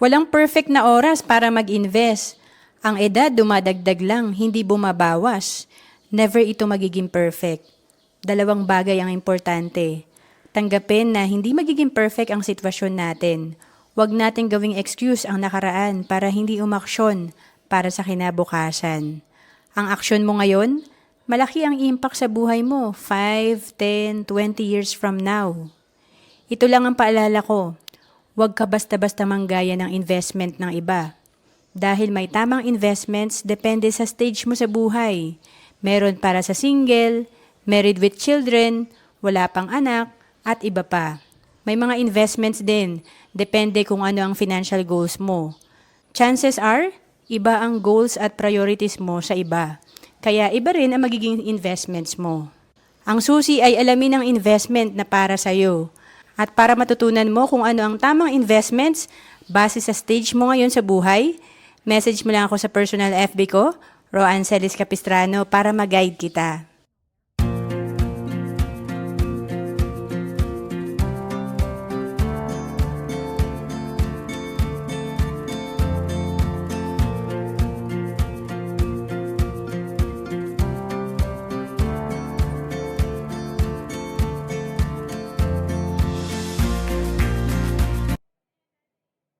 Walang perfect na oras para mag-invest. Ang edad dumadagdag lang, hindi bumabawas. Never ito magiging perfect. Dalawang bagay ang importante. Tanggapin na hindi magiging perfect ang sitwasyon natin. Huwag natin gawing excuse ang nakaraan para hindi umaksyon para sa kinabukasan. Ang aksyon mo ngayon, malaki ang impact sa buhay mo 5, 10, 20 years from now. Ito lang ang paalala ko. Huwag ka basta-basta manggaya ng investment ng iba. Dahil may tamang investments depende sa stage mo sa buhay. Meron para sa single, married with children, wala pang anak, at iba pa. May mga investments din, depende kung ano ang financial goals mo. Chances are, iba ang goals at priorities mo sa iba. Kaya iba rin ang magiging investments mo. Ang susi ay alamin ang investment na para sa'yo. At para matutunan mo kung ano ang tamang investments base sa stage mo ngayon sa buhay, message mo lang ako sa personal FB ko, Roan Celis Capistrano, para mag-guide kita.